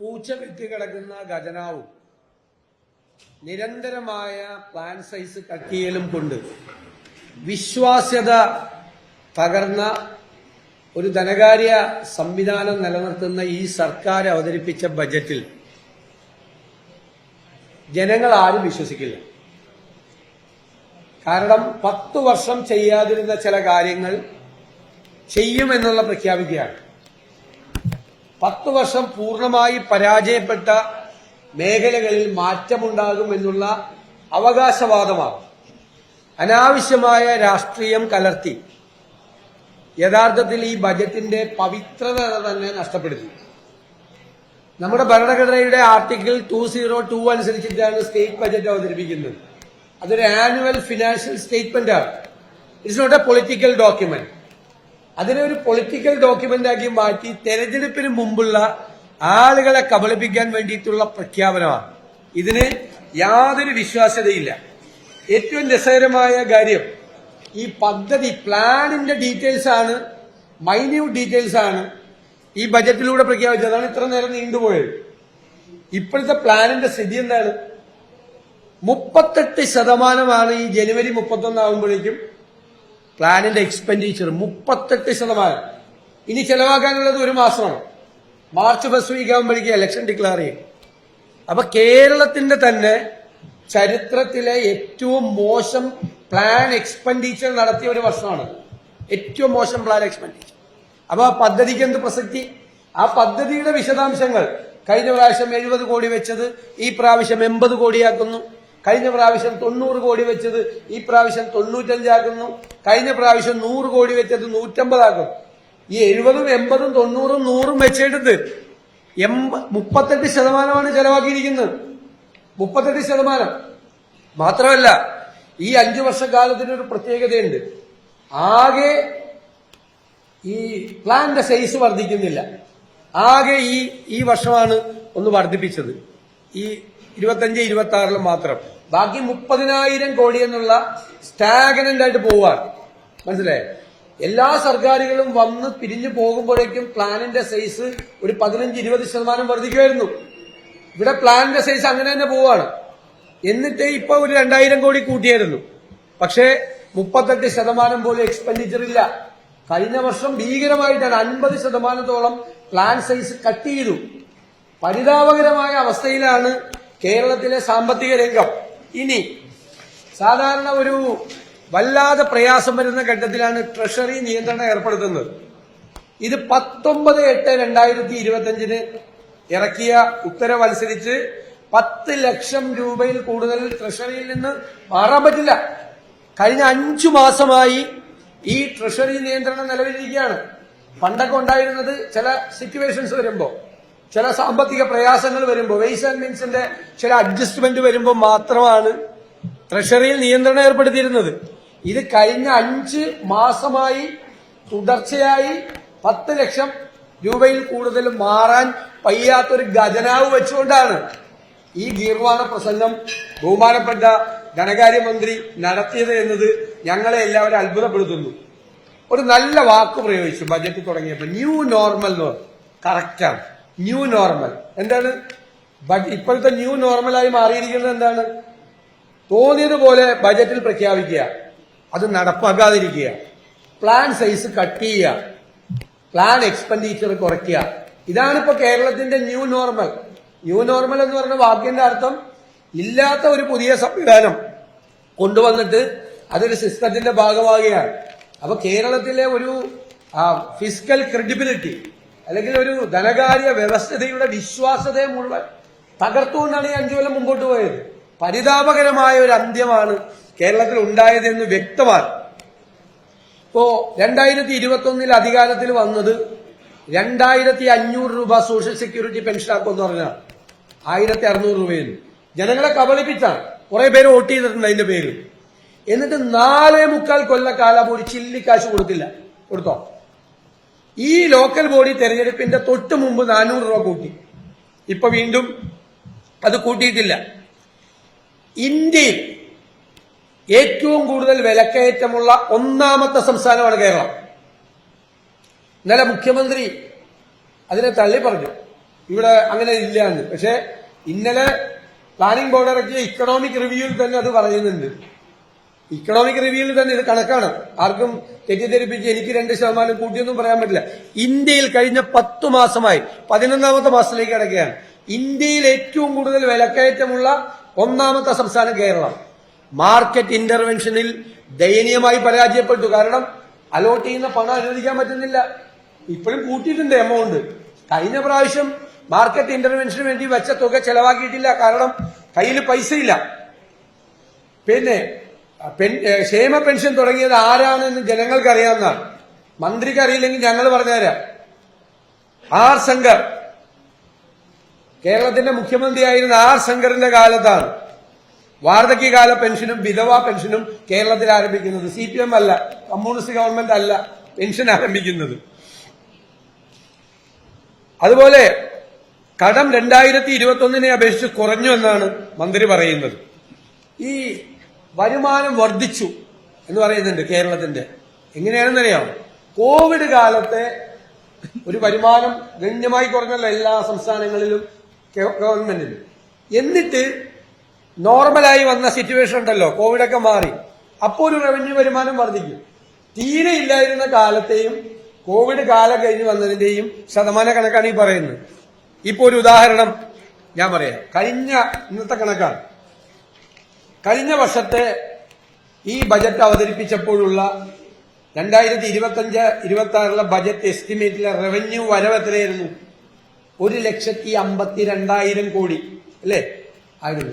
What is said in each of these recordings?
പൂച്ച വിറ്റ് കിടക്കുന്ന ഖജനാവും. നിരന്തരമായ പ്ലാൻ സൈസ് കക്കിയലും കൊണ്ട് വിശ്വാസ്യത തകർന്ന ഒരു ധനകാര്യ സംവിധാനം നിലനിർത്തുന്ന ഈ സർക്കാർ അവതരിപ്പിച്ച ബജറ്റിൽ ജനങ്ങൾ ആരും വിശ്വസിക്കില്ല. കാരണം പത്തു വർഷം ചെയ്യാതിരുന്ന ചില കാര്യങ്ങൾ ചെയ്യുമെന്നുള്ള പ്രഖ്യാപിക്കുകയാണ്. പത്ത് വർഷം പൂർണമായി പരാജയപ്പെട്ട മേഖലകളിൽ മാറ്റമുണ്ടാകും എന്നുള്ള അവകാശവാദമാണ്. അനാവശ്യമായ രാഷ്ട്രീയം കലർത്തി യഥാർത്ഥത്തിൽ ഈ ബജറ്റിന്റെ പവിത്രത തന്നെ നഷ്ടപ്പെടുത്തി. നമ്മുടെ ഭരണഘടനയുടെ ആർട്ടിക്കിൾ ടു സീറോ ടു അനുസരിച്ചിട്ടാണ് സ്റ്റേറ്റ് ബജറ്റ് അവതരിപ്പിക്കുന്നത്. അതൊരു ആനുവൽ ഫിനാൻഷ്യൽ സ്റ്റേറ്റ്മെന്റ് ആണ് it's not a political document അതിനെ ഒരു പൊളിറ്റിക്കൽ ഡോക്യുമെന്റ് ആക്കി മാറ്റി തെരഞ്ഞെടുപ്പിന് മുമ്പുള്ള ആളുകളെ കബളിപ്പിക്കാൻ വേണ്ടിയിട്ടുള്ള പ്രഖ്യാപനമാണ്. ഇതിന് യാതൊരു വിശ്വാസ്യതയില്ല. ഏറ്റവും രസകരമായ കാര്യം ഈ പദ്ധതി പ്ലാനിന്റെ ഡീറ്റെയിൽസ് ആണ് മൈന്യൂട്ട് ഡീറ്റെയിൽസ് ആണ് ഈ ബജറ്റിലൂടെ പ്രഖ്യാപിച്ചത്. അതാണ് ഇത്ര നേരം നീണ്ടുപോയത്. ഇപ്പോഴത്തെ പ്ലാനിന്റെ സ്ഥിതി എന്താണ്? മുപ്പത്തെട്ട് ശതമാനമാണ് ഈ ജനുവരി മുപ്പത്തൊന്ന് ആകുമ്പോഴേക്കും പ്ലാനിന്റെ എക്സ്പെൻഡിച്ചർ മുപ്പത്തെട്ട് ശതമാനം. ഇനി ചെലവാക്കാനുള്ളത് ഒരു മാസമാണ്. മാർച്ച് ഫസ്റ്റ് വീക്ക് ആകുമ്പോഴേക്കും ഇലക്ഷൻ ഡിക്ലെയർ ചെയ്യും. അപ്പൊ കേരളത്തിന്റെ തന്നെ ചരിത്രത്തിലെ ഏറ്റവും മോശം പ്ലാൻ എക്സ്പെൻഡിച്ചർ നടത്തിയ ഒരു വർഷമാണ്. ഏറ്റവും മോശം പ്ലാൻ എക്സ്പെൻഡിച്ചർ അപ്പൊ ആ പദ്ധതിക്ക് എന്ത് പ്രസക്തി? ആ പദ്ധതിയുടെ വിശദാംശങ്ങൾ കഴിഞ്ഞ പ്രാവശ്യം എഴുപത് കോടി വെച്ചത് ഈ പ്രാവശ്യം എൺപത് കോടിയാക്കുന്നു. കഴിഞ്ഞ പ്രാവശ്യം തൊണ്ണൂറ് കോടി വെച്ചത് ഈ പ്രാവശ്യം തൊണ്ണൂറ്റഞ്ചാക്കുന്നു. കഴിഞ്ഞ പ്രാവശ്യം നൂറ് കോടി വെച്ചത് നൂറ്റമ്പതാക്കും. ഈ എഴുപതും എൺപതും തൊണ്ണൂറും നൂറും എൺപ മുപ്പത്തെട്ട് ശതമാനമാണ് ചെലവാക്കിയിരിക്കുന്നത്. മുപ്പത്തെട്ട് ശതമാനം. മാത്രമല്ല ഈ അഞ്ചു വർഷക്കാലത്തിന് ഒരു പ്രത്യേകതയുണ്ട്. ആകെ ഈ പ്ലാന്റെ സൈസ് വർദ്ധിക്കുന്നില്ല. ആകെ ഈ ഈ വർഷമാണ് ഒന്ന് വർദ്ധിപ്പിച്ചത്. ഈ ഇരുപത്തഞ്ച് ഇരുപത്തി ആറിലും മാത്രം. ബാക്കി മുപ്പതിനായിരം കോടി എന്നുള്ള സ്റ്റാഗനന്റ് ആയിട്ട് പോവാണ് മനസ്സിലായേ? എല്ലാ സർക്കാരുകളും വന്ന് പിരിഞ്ഞു പോകുമ്പോഴേക്കും പ്ലാനിന്റെ സൈസ് ഒരു പതിനഞ്ച് ഇരുപത് ശതമാനം വർദ്ധിക്കുമായിരുന്നു. ഇവിടെ പ്ലാനിന്റെ സൈസ് അങ്ങനെ തന്നെ പോവാണ്. എന്നിട്ട് ഇപ്പൊ ഒരു രണ്ടായിരം കോടി കൂട്ടിയായിരുന്നു. പക്ഷേ മുപ്പത്തെട്ട് ശതമാനം പോലും എക്സ്പെൻഡിച്ചർ ഇല്ല. കഴിഞ്ഞ വർഷം ഭീകരമായിട്ടാണ് അൻപത് ശതമാനത്തോളം പ്ലാൻ സൈസ് കട്ട് ചെയ്തു. പരിതാപകരമായ അവസ്ഥയിലാണ് കേരളത്തിലെ സാമ്പത്തിക രംഗം. ഇനി സാധാരണ ഒരു വല്ലാതെ പ്രയാസം വരുന്ന ഘട്ടത്തിലാണ് ട്രഷറി നിയന്ത്രണം ഏർപ്പെടുത്തുന്നത്. ഇത് പത്തൊമ്പത് എട്ട് രണ്ടായിരത്തി ഇരുപത്തിയഞ്ചിന് ഇറക്കിയ ഉത്തരവനുസരിച്ച് പത്ത് ലക്ഷം രൂപയിൽ കൂടുതൽ ട്രഷറിയിൽ നിന്ന് മാറാൻ പറ്റില്ല. കഴിഞ്ഞ അഞ്ചു മാസമായി ഈ ട്രഷറി നിയന്ത്രണം നിലവിലിരിക്കുകയാണ്. പണ്ടൊക്കെ ഉണ്ടായിരുന്നത് ചില സിറ്റുവേഷൻസ് വരുമ്പോ. ചില സാമ്പത്തിക പ്രയാസങ്ങൾ വരുമ്പോൾ വെയ്സ് ആൻഡ് മീൻസിന്റെ ചില അഡ്ജസ്റ്റ്മെന്റ് വരുമ്പോൾ മാത്രമാണ് ട്രഷറിയിൽ നിയന്ത്രണം ഏർപ്പെടുത്തിയിരുന്നത്. ഇത് കഴിഞ്ഞ അഞ്ച് മാസമായി തുടർച്ചയായി പത്ത് ലക്ഷം രൂപയിൽ കൂടുതൽ മാറാൻ പയ്യാത്തൊരു ഖജനാവ് വെച്ചുകൊണ്ടാണ് ഈ ഗീർവാണ പ്രസംഗം ബഹുമാനപ്പെട്ട ധനകാര്യമന്ത്രി നടത്തിയത് എന്നത് ഞങ്ങളെ എല്ലാവരും അത്ഭുതപ്പെടുത്തുന്നു. ഒരു നല്ല വാക്ക് പ്രയോഗിച്ചു ബജറ്റ് തുടങ്ങിയപ്പോൾ. ന്യൂ നോർമൽ എന്ന് പറഞ്ഞു കറക്റ്റാണ് ന്യൂ നോർമൽ. എന്താണ്? ഇപ്പോഴത്തെ ന്യൂ നോർമലായി മാറിയിരിക്കുന്നത് എന്താണ്? തോന്നിയതുപോലെ ബജറ്റിൽ പ്രഖ്യാപിക്കുക. അത് നടപ്പാക്കാതിരിക്കുക പ്ലാൻ സൈസ് കട്ട് ചെയ്യുക. പ്ലാൻ എക്സ്പെൻഡിച്ചർ കുറയ്ക്കുക. ഇതാണ് ഇപ്പൊ കേരളത്തിന്റെ ന്യൂ നോർമൽ. ന്യൂ നോർമൽ എന്ന് പറഞ്ഞ വാക്കിന്റെ അർത്ഥം ഇല്ലാത്ത ഒരു പുതിയ സംവിധാനം കൊണ്ടുവന്നിട്ട് അതൊരു സിസ്റ്റത്തിന്റെ ഭാഗമാകുകയാണ്. അപ്പൊ കേരളത്തിലെ ഒരു ഫിസിക്കൽ ക്രെഡിബിലിറ്റി അല്ലെങ്കിൽ ഒരു ധനകാര്യ വ്യവസ്ഥതയുടെ വിശ്വാസതയെ മുഴുവൻ തകർത്തുകൊണ്ടാണ് ഈ അഞ്ചു കൊല്ലം മുമ്പോട്ട് പോയത്. പരിതാപകരമായ ഒരു അന്ത്യമാണ് കേരളത്തിൽ ഉണ്ടായതെന്ന് വ്യക്തമാണ്. ഇപ്പോ രണ്ടായിരത്തി ഇരുപത്തി അധികാരത്തിൽ വന്നത് രണ്ടായിരത്തി അഞ്ഞൂറ് രൂപ സോഷ്യൽ സെക്യൂരിറ്റി പെൻഷൻ ആക്കുമെന്ന് പറഞ്ഞാൽ ആയിരത്തി അറുന്നൂറ് രൂപയിൽ ജനങ്ങളെ കബളിപ്പിച്ചാണ്. കുറെ പേര് വോട്ട് ചെയ്തിട്ടുണ്ട് അതിന്റെ പേരിൽ. എന്നിട്ട് നാലേ മുക്കാൽ കൊല്ലക്കാലം ഒരു ചില്ലിക്കാശ് കൊടുത്തില്ല. കൊടുത്തോ? ഈ ലോക്കൽ ബോഡി തെരഞ്ഞെടുപ്പിന്റെ തൊട്ട് മുമ്പ് നാനൂറ് രൂപ കൂട്ടി. ഇപ്പൊ വീണ്ടും അത് കൂട്ടിയിട്ടില്ല. ഇന്ത്യയിൽ ഏറ്റവും കൂടുതൽ വിലക്കയറ്റമുള്ള ഒന്നാമത്തെ സംസ്ഥാനമാണ് കേരളം. ഇന്നലെ മുഖ്യമന്ത്രി അതിനെ തള്ളി പറഞ്ഞു. ഇവിടെ അങ്ങനെ ഇല്ല എന്ന് പക്ഷെ ഇന്നലെ പ്ലാനിംഗ് ബോർഡ് ഇറക്കിയ ഇക്കണോമിക് റിവ്യൂവിൽ തന്നെ അത് പറയുന്നുണ്ട്. ഇക്കണോമിക് റിവ്യൂവിൽ തന്നെ ഇത് കണക്കാണ്. ആർക്കും തെറ്റിദ്ധരിപ്പിച്ച് എനിക്ക് രണ്ട് ശതമാനം കൂട്ടിയൊന്നും പറയാൻ പറ്റില്ല. ഇന്ത്യയിൽ കഴിഞ്ഞ പത്തു മാസമായി പതിനൊന്നാമത്തെ മാസത്തിലേക്ക് കിടക്കുകയാണ്. ഇന്ത്യയിൽ ഏറ്റവും കൂടുതൽ വിലക്കയറ്റമുള്ള ഒന്നാമത്തെ സംസ്ഥാനം കേരളം. മാർക്കറ്റ് ഇന്റർവെൻഷനിൽ ദയനീയമായി പരാജയപ്പെട്ടു. കാരണം അലോട്ട് ചെയ്യുന്ന പണം അനുവദിക്കാൻ പറ്റുന്നില്ല. ഇപ്പോഴും കൂട്ടിയിട്ടുണ്ട് എമൗണ്ട് കഴിഞ്ഞ പ്രാവശ്യം മാർക്കറ്റ് ഇന്റർവെൻഷന് വേണ്ടി വെച്ച തുക ചെലവാക്കിയിട്ടില്ല. കാരണം കയ്യിൽ പൈസയില്ല. പിന്നെ ക്ഷേമ പെൻഷൻ തുടങ്ങിയത് ആരാണെന്ന് ജനങ്ങൾക്ക് അറിയാവുന്നതാണ് മന്ത്രിക്ക് അറിയില്ലെങ്കിൽ ഞങ്ങൾ പറഞ്ഞുതരാം. ആർ ശങ്കർ കേരളത്തിന്റെ മുഖ്യമന്ത്രിയായിരുന്ന ആർ ശങ്കറിന്റെ കാലത്താണ് വാർദ്ധക്യകാല പെൻഷനും വിധവാ പെൻഷനും കേരളത്തിൽ ആരംഭിക്കുന്നത്. സി പി എം അല്ല കമ്മ്യൂണിസ്റ്റ് ഗവൺമെന്റ് അല്ല പെൻഷൻ ആരംഭിക്കുന്നത്. അതുപോലെ കടം രണ്ടായിരത്തി ഇരുപത്തി ഒന്നിനെ അപേക്ഷിച്ച് കുറഞ്ഞു എന്നാണ് മന്ത്രി പറയുന്നത്. ഈ വരുമാനം വർദ്ധിച്ചു എന്ന് പറയുന്നുണ്ട് കേരളത്തിന്റെ. എങ്ങനെയാണെന്നറിയാം കോവിഡ് കാലത്തെ ഒരു വരുമാനം ഗണ്യമായി കുറഞ്ഞല്ല എല്ലാ സംസ്ഥാനങ്ങളിലും ഗവൺമെന്റിലും. എന്നിട്ട് നോർമലായി വന്ന സിറ്റുവേഷൻ ഉണ്ടല്ലോ കോവിഡൊക്കെ മാറി. അപ്പോൾ ഒരു റവന്യൂ വരുമാനം വർദ്ധിക്കും. തീരെ ഇല്ലായിരുന്ന കാലത്തെയും കോവിഡ് കാലം കഴിഞ്ഞ് വന്നതിന്റെയും ശതമാന കണക്കാണ് ഈ പറയുന്നത്. ഇപ്പോൾ ഒരു ഉദാഹരണം ഞാൻ പറയാം. കഴിഞ്ഞ ഇന്നത്തെ കണക്കാണ്. കഴിഞ്ഞ വർഷത്തെ ഈ ബജറ്റ് അവതരിപ്പിച്ചപ്പോഴുള്ള രണ്ടായിരത്തി ഇരുപത്തഞ്ച് ഇരുപത്തി ആറിലെ ബജറ്റ് എസ്റ്റിമേറ്റിലെ റവന്യൂ വരവ് എത്രയായിരുന്നു? ഒരു ലക്ഷത്തി അമ്പത്തി രണ്ടായിരം കോടി അല്ലേ? ആയിരുന്നു.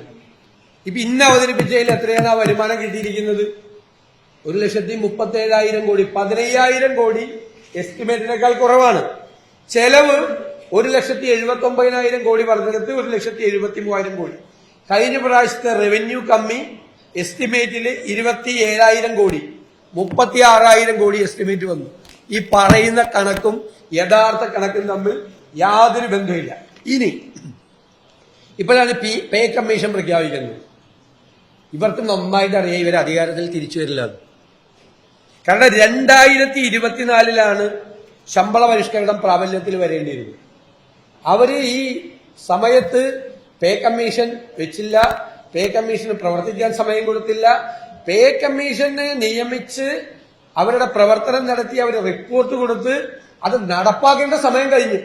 ഇപ്പൊ ഇന്ന് അവതരിപ്പിച്ചതിൽ എത്രയാണ് വരുമാനം കിട്ടിയിരിക്കുന്നത്? ഒരു ലക്ഷത്തി മുപ്പത്തി ഏഴായിരം കോടി പതിനയ്യായിരം കോടി എസ്റ്റിമേറ്റിനേക്കാൾ കുറവാണ്. ചെലവ് ഒരു ലക്ഷത്തി എഴുപത്തി ഒമ്പതിനായിരം കോടി വർദ്ധനത്തിൽ ഒരു ലക്ഷത്തി എഴുപത്തി മൂവായിരം കോടി. കഴിഞ്ഞ പ്രാവശ്യത്തെ റവന്യൂ കമ്മി എസ്റ്റിമേറ്റിൽ ഇരുപത്തി ഏഴായിരം കോടി മുപ്പത്തി ആറായിരം കോടി എസ്റ്റിമേറ്റ് വന്നു. ഈ പറയുന്ന കണക്കും യഥാർത്ഥ കണക്കും തമ്മിൽ യാതൊരു ബന്ധമില്ല ഇനി ഇപ്പോഴാണ് പി പേ കമ്മീഷൻ പ്രഖ്യാപിക്കുന്നത്. ഇവർക്ക് നന്നായിട്ട് അറിയാം ഇവർ അധികാരത്തിൽ തിരിച്ചു വരില്ല. കാരണം രണ്ടായിരത്തി ഇരുപത്തിനാലിലാണ് ശമ്പള പരിഷ്കരണം പ്രാബല്യത്തിൽ വരേണ്ടിയിരുന്നത്. അവർ ഈ സമയത്ത് പേ കമ്മീഷൻ വെച്ചില്ല. പേ കമ്മീഷന് പ്രവർത്തിക്കാൻ സമയം കൊടുത്തില്ല. പേ കമ്മീഷനെ നിയമിച്ച് അവരുടെ പ്രവർത്തനം നടത്തി അവർ റിപ്പോർട്ട് കൊടുത്ത് അത് നടപ്പാക്കേണ്ട സമയം കഴിഞ്ഞു.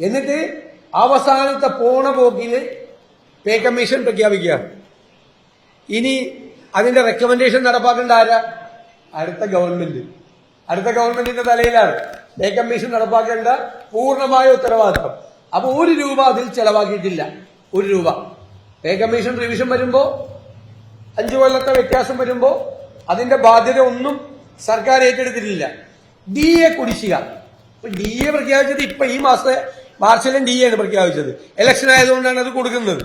എന്നിട്ട് അവസാനത്തെ പോണ പോക്കിൽ പേ കമ്മീഷൻ പ്രഖ്യാപിക്കുക. ഇനി അതിന്റെ റെക്കമെൻഡേഷൻ നടപ്പാക്കേണ്ട ആരാ? അടുത്ത ഗവൺമെന്റ്. അടുത്ത ഗവൺമെന്റിന്റെ തലയിലാണ്. പേ കമ്മീഷൻ നടപ്പാക്കേണ്ട പൂർണമായ ഉത്തരവാദിത്വം. അപ്പൊ ഒരു രൂപ അതിൽ ചെലവാക്കിയിട്ടില്ല. ഒരു രൂപ. പേ കമ്മീഷൻ റിവിഷൻ വരുമ്പോ അഞ്ചു കൊല്ലത്തെ വ്യത്യാസം വരുമ്പോ അതിന്റെ ബാധ്യത ഒന്നും സർക്കാർ ഏറ്റെടുത്തിട്ടില്ല. ഡി എ കുടിശ്ശിക. ഡി എ പ്രഖ്യാപിച്ചത് ഇപ്പൊ ഈ മാസത്തെ മാർച്ചിലും ഡി എ ആണ് പ്രഖ്യാപിച്ചത്. ഇലക്ഷൻ ആയതുകൊണ്ടാണ് അത് കൊടുക്കുന്നത്.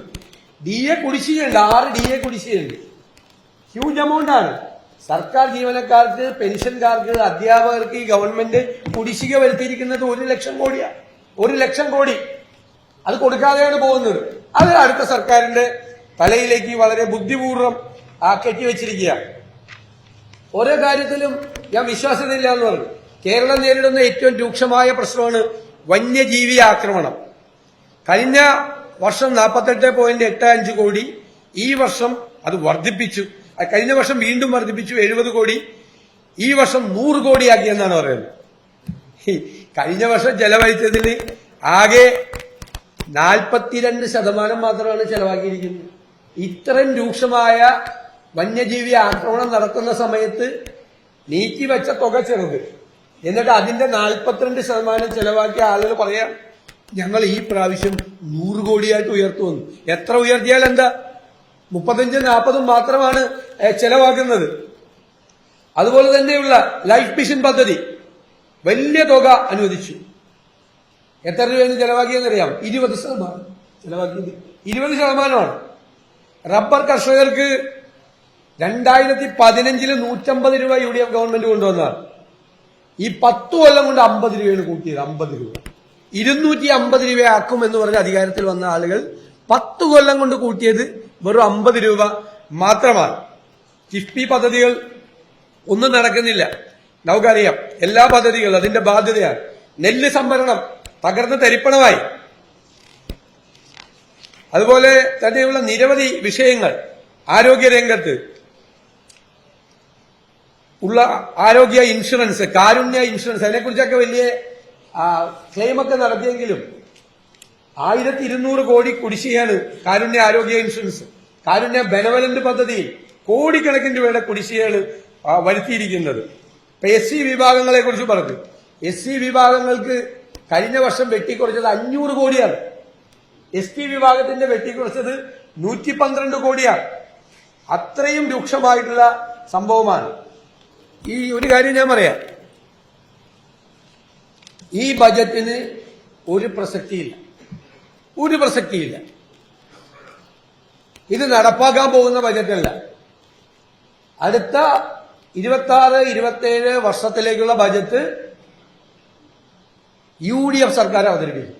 ഡി എ കുടിശ്ശികയുണ്ട്. ആറ് ഡി എ കുടിശ്ശികയുണ്ട്. ഹ്യൂജ് എമൗണ്ട് ആണ്. സർക്കാർ ജീവനക്കാർക്ക് പെൻഷൻകാർക്ക് അധ്യാപകർക്ക് ഈ ഗവൺമെന്റ് കുടിശ്ശിക വരുത്തിയിരിക്കുന്നത് ഒരു ലക്ഷം കോടിയാണ് ഒരു ലക്ഷം കോടി. അത് കൊടുക്കാതെയാണ് പോകുന്നത്. അത് അടുത്ത സർക്കാരിന്റെ തലയിലേക്ക് വളരെ ബുദ്ധിപൂർവം കെട്ടിവെച്ചിരിക്കുകയാണ് ഓരോ കാര്യത്തിലും ഞാൻ വിശ്വാസ്യതയില്ല എന്ന് പറഞ്ഞു. കേരളം നേരിടുന്ന ഏറ്റവും രൂക്ഷമായ പ്രശ്നമാണ് വന്യജീവി ആക്രമണം. കഴിഞ്ഞ വർഷം നാൽപ്പത്തെട്ട് പോയിന്റ് എട്ട് അഞ്ച് കോടി ഈ വർഷം അത് വർദ്ധിപ്പിച്ചു. കഴിഞ്ഞ വർഷം വീണ്ടും വർദ്ധിപ്പിച്ചു എഴുപത് കോടി. ഈ വർഷം നൂറ് കോടിയാക്കിയെന്നാണ് പറയുന്നത്. കഴിഞ്ഞ വർഷം ചെലവഴിച്ചതിൽ ആകെ നാൽപ്പത്തിരണ്ട് ശതമാനം മാത്രമാണ് ചെലവാക്കിയിരിക്കുന്നത്. ഇത്രയും രൂക്ഷമായ വന്യജീവി ആക്രമണം നടക്കുന്ന സമയത്ത് നീക്കിവെച്ച തുക ചെറുത്. എന്നിട്ട് അതിന്റെ നാൽപ്പത്തിരണ്ട് ശതമാനം ചെലവാക്കിയ ആളുകൾ പറയാം ഞങ്ങൾ ഈ പ്രാവശ്യം നൂറ് കോടിയായിട്ട് ഉയർത്തുവന്നു എത്ര ഉയർത്തിയാൽ എന്താ? മുപ്പത്തഞ്ചും നാൽപ്പതും മാത്രമാണ് ചെലവാക്കുന്നത്. അതുപോലെ തന്നെയുള്ള ലൈഫ് മിഷൻ പദ്ധതി വലിയ തുക അനുവദിച്ചു. എത്ര രൂപയാണ് ചെലവാക്കിയെന്നറിയാം ഇരുപത് ശതമാനം. ചെലവാക്കിയത് ഇരുപത് ശതമാനമാണ്. റബ്ബർ കർഷകർക്ക് രണ്ടായിരത്തി പതിനഞ്ചിൽ നൂറ്റമ്പത് രൂപ യു ഡി എഫ് ഗവൺമെന്റ് കൊണ്ടുവന്നതാണ്. ഈ പത്തു കൊല്ലം കൊണ്ട് അമ്പത് രൂപയാണ് കൂട്ടിയത്. അമ്പത് രൂപ. ഇരുന്നൂറ്റി അമ്പത് രൂപയാക്കും എന്ന് പറഞ്ഞ അധികാരത്തിൽ വന്ന ആളുകൾ പത്തു കൊല്ലം കൊണ്ട് കൂട്ടിയത് വെറും അമ്പത് രൂപ മാത്രമാണ്. കിഫ്ബി പദ്ധതികൾ ഒന്നും നടക്കുന്നില്ല. നമുക്കറിയാം എല്ലാ പദ്ധതികളും അതിന്റെ ബാധ്യതയാണ്. നെല്ല് സംഭരണം. തകർന്ന് തരിപ്പണമായി. അതുപോലെ തന്നെയുള്ള നിരവധി വിഷയങ്ങൾ ആരോഗ്യരംഗത്ത് ഉള്ള ആരോഗ്യ ഇൻഷുറൻസ് കാരുണ്യ ഇൻഷുറൻസ് അതിനെക്കുറിച്ചൊക്കെ വലിയ ക്ലെയിമൊക്കെ നടത്തിയെങ്കിലും ആയിരത്തി ഇരുന്നൂറ് കോടി കുടിശ്ശികയാണ് കാരുണ്യ ആരോഗ്യ ഇൻഷുറൻസ്. കാരുണ്യ ബെനവലന്റ് പദ്ധതിയിൽ കോടിക്കണക്കിന് രൂപയുടെ കുടിശ്ശികകൾ വരുത്തിയിരിക്കുന്നത്. ഇപ്പൊ എസ് സി വിഭാഗങ്ങളെ കുറിച്ച് പറഞ്ഞു. എസ് സി വിഭാഗങ്ങൾക്ക് കഴിഞ്ഞ വർഷം വെട്ടിക്കുറച്ചത് അഞ്ഞൂറ് കോടിയാണ്. എസ് പി വിഭാഗത്തിന്റെ വെട്ടിക്കുറച്ചത് നൂറ്റി പന്ത്രണ്ട് കോടിയാണ്. അത്രയും രൂക്ഷമായിട്ടുള്ള സംഭവമാണ്. ഈ ഒരു കാര്യം ഞാൻ പറയാം. ഈ ബജറ്റിന് ഒരു പ്രസക്തിയില്ല. ഒരു പ്രസക്തിയില്ല. ഇത് നടപ്പാക്കാൻ പോകുന്ന ബജറ്റല്ല. അടുത്ത ഇരുപത്തി ആറ് ഇരുപത്തേഴ് വർഷത്തിലേക്കുള്ള ബജറ്റ് യു ഡി എഫ് സർക്കാർ അവതരിപ്പിക്കും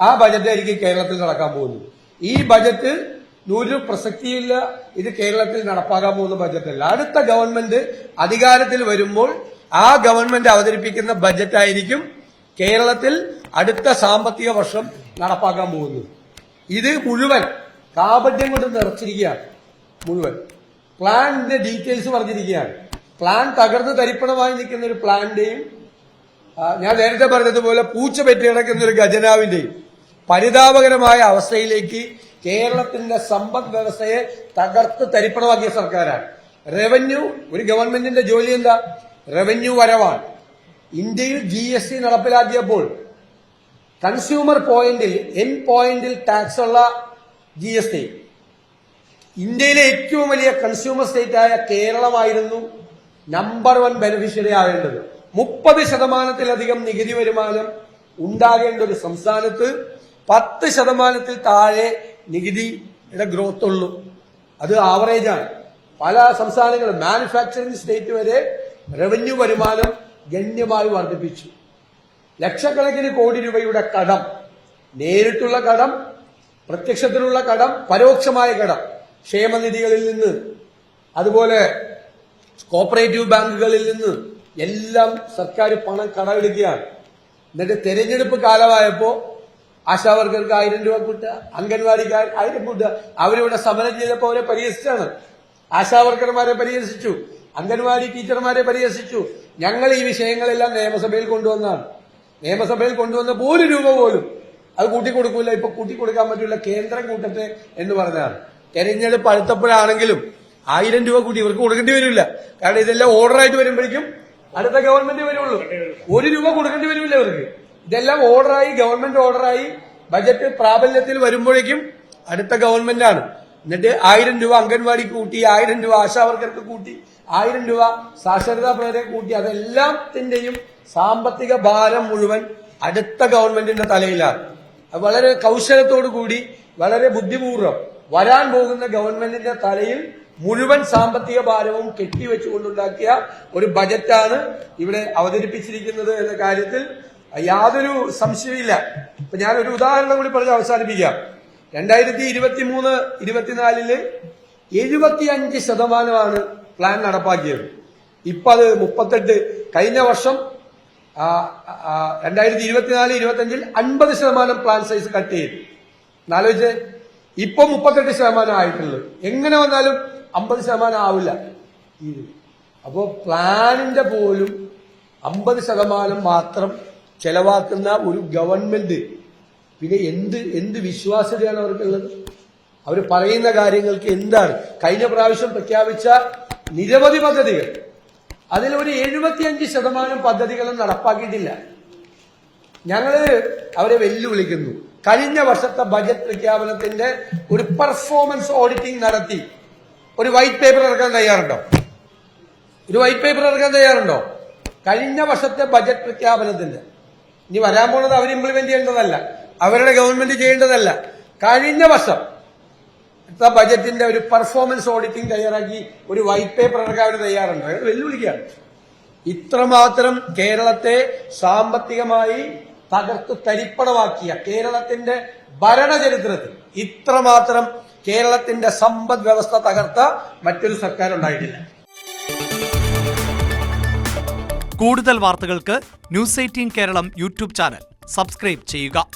ആ ബജറ്റായിരിക്കും കേരളത്തിൽ നടക്കാൻ പോകുന്നത്. ഈ ബജറ്റ് ഒരു പ്രസക്തിയില്ല. ഇത് കേരളത്തിൽ നടപ്പാക്കാൻ പോകുന്ന ബജറ്റല്ല അടുത്ത ഗവൺമെന്റ് അധികാരത്തിൽ വരുമ്പോൾ ആ ഗവൺമെന്റ് അവതരിപ്പിക്കുന്ന ബജറ്റായിരിക്കും കേരളത്തിൽ അടുത്ത സാമ്പത്തിക വർഷം നടപ്പാക്കാൻ പോകുന്നത്. ഇത് മുഴുവൻ കാപട്യം കൊണ്ട് നിറച്ചിരിക്കുകയാണ്. മുഴുവൻ. പ്ലാനിന്റെ ഡീറ്റെയിൽസ് പറഞ്ഞിരിക്കുകയാണ്. പ്ലാൻ തകർന്ന് തരിപ്പണമായി നിൽക്കുന്ന ഒരു പ്ലാന്റെയും ഞാൻ നേരത്തെ പറഞ്ഞതുപോലെ പൂച്ച പെറ്റി കിടക്കുന്ന ഒരു ഖജനാവിന്റെയും പരിതാപകരമായ അവസ്ഥയിലേക്ക് കേരളത്തിന്റെ സമ്പദ് വ്യവസ്ഥയെ തകർത്ത് തരിപ്പണമാക്കിയ സർക്കാരാണ്. റവന്യൂ ഒരു ഗവൺമെന്റിന്റെ ജോലി എന്താ? റവന്യൂ വരവാണ്. ഇന്ത്യയിൽ ജി എസ് ടി നടപ്പിലാക്കിയപ്പോൾ കൺസ്യൂമർ പോയിന്റിൽ എൻ പോയിന്റിൽ ടാക്സ് ഉള്ള ജി എസ് ടി ഇന്ത്യയിലെ ഏറ്റവും വലിയ കൺസ്യൂമർ സ്റ്റേറ്റ് ആയ കേരളമായിരുന്നു നമ്പർ വൺ ബെനിഫിഷ്യറി ആവേണ്ടത്. മുപ്പത് ശതമാനത്തിലധികം നികുതി വരുമാനം ഉണ്ടാകേണ്ട ഒരു സംസ്ഥാനത്ത് പത്ത് ശതമാനത്തിൽ താഴെ നികുതിയുടെ ഗ്രോത്ത് ഉള്ളൂ. അത് ആവറേജാണ് പല സംസ്ഥാനങ്ങളും മാനുഫാക്ചറിംഗ് സ്റ്റേറ്റ് വരെ റവന്യൂ വരുമാനം ഗണ്യമായി വർദ്ധിപ്പിച്ചു. ലക്ഷക്കണക്കിന് കോടി രൂപയുടെ കടം നേരിട്ടുള്ള കടം പ്രത്യക്ഷത്തിലുള്ള കടം പരോക്ഷമായ കടം ക്ഷേമനിധികളിൽ നിന്ന് അതുപോലെ കോപ്പറേറ്റീവ് ബാങ്കുകളിൽ നിന്ന് എല്ലാം സർക്കാർ പണം കടമെടുക്കുകയാണ്. എന്നിട്ട് തെരഞ്ഞെടുപ്പ് കാലമായപ്പോ ആശാവർക്കർക്ക് ആയിരം രൂപ കൂട്ടുക അംഗൻവാടിക്കാർ ആയിരം കൂട്ടുക. അവരിവിടെ സമരം ചെയ്തപ്പോൾ അവരെ പരിഹസിച്ചാണ്. ആശാവർക്കർമാരെ പരിഹസിച്ചു അംഗൻവാടി ടീച്ചർമാരെ പരിഹസിച്ചു. ഞങ്ങൾ ഈ വിഷയങ്ങളെല്ലാം നിയമസഭയിൽ കൊണ്ടുവന്നാണ്. നിയമസഭയിൽ കൊണ്ടുവന്ന ഒരു രൂപ പോലും അത് കൂട്ടിക്കൊടുക്കൂല. ഇപ്പൊ കൂട്ടിക്കൊടുക്കാൻ പറ്റില്ല കേന്ദ്രം കൂട്ടത്തെ എന്ന് പറഞ്ഞാണ്. തെരഞ്ഞെടുപ്പ് അടുത്തപ്പോഴാണെങ്കിലും ആയിരം രൂപ കൂട്ടി ഇവർക്ക് കൊടുക്കേണ്ടി വരില്ല. കാരണം ഇതെല്ലാം ഓർഡറായിട്ട് വരുമ്പോഴേക്കും അടുത്ത ഗവൺമെന്റ് വരുള്ളൂ. ഒരു രൂപ കൊടുക്കേണ്ടി വരുമില്ല അവർക്ക് ഇതെല്ലാം ഓർഡറായി ഗവൺമെന്റ് ഓർഡറായി ബജറ്റ് പ്രാബല്യത്തിൽ വരുമ്പോഴേക്കും അടുത്ത ഗവൺമെന്റാണ് എന്നിട്ട് ആയിരം രൂപ അംഗൻവാടിക്ക് കൂട്ടി ആയിരം രൂപ ആശാവർക്കർക്ക് കൂട്ടി ആയിരം രൂപ സാക്ഷരതാ പേരെ കൂട്ടി അതെല്ലാത്തിന്റെയും സാമ്പത്തിക ഭാരം മുഴുവൻ അടുത്ത ഗവൺമെന്റിന്റെ തലയിലാണ്. വളരെ കൗശലത്തോടു കൂടി വളരെ ബുദ്ധിപൂർവം വരാൻ പോകുന്ന ഗവൺമെന്റിന്റെ തലയിൽ മുഴുവൻ സാമ്പത്തിക ഭാരവും കെട്ടിവെച്ചുകൊണ്ടുണ്ടാക്കിയ ഒരു ബജറ്റാണ് ഇവിടെ അവതരിപ്പിച്ചിരിക്കുന്നത് എന്ന കാര്യത്തിൽ യാതൊരു സംശയമില്ല ഇപ്പൊ ഞാനൊരു ഉദാഹരണം കൂടി പറഞ്ഞ് അവസാനിപ്പിക്കാം. രണ്ടായിരത്തി ഇരുപത്തി മൂന്ന് ഇരുപത്തിനാലിൽ എഴുപത്തിയഞ്ച് ശതമാനമാണ് പ്ലാൻ നടപ്പാക്കിയത്. ഇപ്പൊ അത് മുപ്പത്തെട്ട്. കഴിഞ്ഞ വർഷം രണ്ടായിരത്തി ഇരുപത്തിനാല് ഇരുപത്തിയഞ്ചിൽ അൻപത് ശതമാനം പ്ലാൻ സൈസ് കട്ട് ചെയ്തു. എന്നാലോചിച്ച്. ഇപ്പൊ മുപ്പത്തെട്ട് ശതമാനം ആയിട്ടുള്ളത്. എങ്ങനെ വന്നാലും അമ്പത് ശതമാനം ആവില്ല. അപ്പോ പ്ലാനിന്റെ പോലും അമ്പത് ശതമാനം മാത്രം ചെലവാക്കുന്ന ഒരു ഗവൺമെന്റ് പിന്നെ എന്ത് എന്ത് വിശ്വാസ്യതയാണ് അവർക്കുള്ളത്? അവർ പറയുന്ന കാര്യങ്ങൾക്ക് എന്താണ്? കഴിഞ്ഞ പ്രാവശ്യം പ്രഖ്യാപിച്ച നിരവധി പദ്ധതികൾ. അതിൽ ഒരു എഴുപത്തിയഞ്ച് ശതമാനം പദ്ധതികളും നടപ്പാക്കിയിട്ടില്ല. ഞങ്ങൾ അവരെ വെല്ലുവിളിക്കുന്നു. കഴിഞ്ഞ വർഷത്തെ ബജറ്റ് പ്രഖ്യാപനത്തിന്റെ ഒരു പെർഫോമൻസ് ഓഡിറ്റിംഗ് നടത്തി. ഒരു വൈറ്റ് പേപ്പർ ഇറക്കാൻ തയ്യാറുണ്ടോ? ഒരു വൈറ്റ് പേപ്പർ ഇറക്കാൻ തയ്യാറുണ്ടോ? കഴിഞ്ഞ വർഷത്തെ ബജറ്റ് പ്രഖ്യാപനത്തിന്റെ ഇനി വരാൻ പോകുന്നത് അവർ ഇംപ്ലിമെന്റ് ചെയ്യേണ്ടതല്ല. അവരുടെ ഗവൺമെന്റ് ചെയ്യേണ്ടതല്ല. കഴിഞ്ഞ വർഷം ബജറ്റിന്റെ ഒരു പെർഫോമൻസ് ഓഡിറ്റിംഗ് തയ്യാറാക്കി ഒരു വൈറ്റ് പേപ്പർ ഇറക്കാൻ അവർ തയ്യാറുണ്ടോ. അയാൾ വെല്ലുവിളിക്കുകയാണ്. ഇത്രമാത്രം കേരളത്തെ സാമ്പത്തികമായി തകർത്ത് തരിപ്പണമാക്കിയ കേരളത്തിന്റെ ഭരണചരിത്രത്തിൽ ഇത്രമാത്രം കേരളത്തിന്റെ സമ്പദ് വ്യവസ്ഥ തകർത്ത മറ്റൊരു സർക്കാർ ഉണ്ടായിട്ടില്ല കൂടുതൽ വാർത്തകൾക്ക് news eighteen Keralam YouTube channel. Subscribe ചെയ്യുക.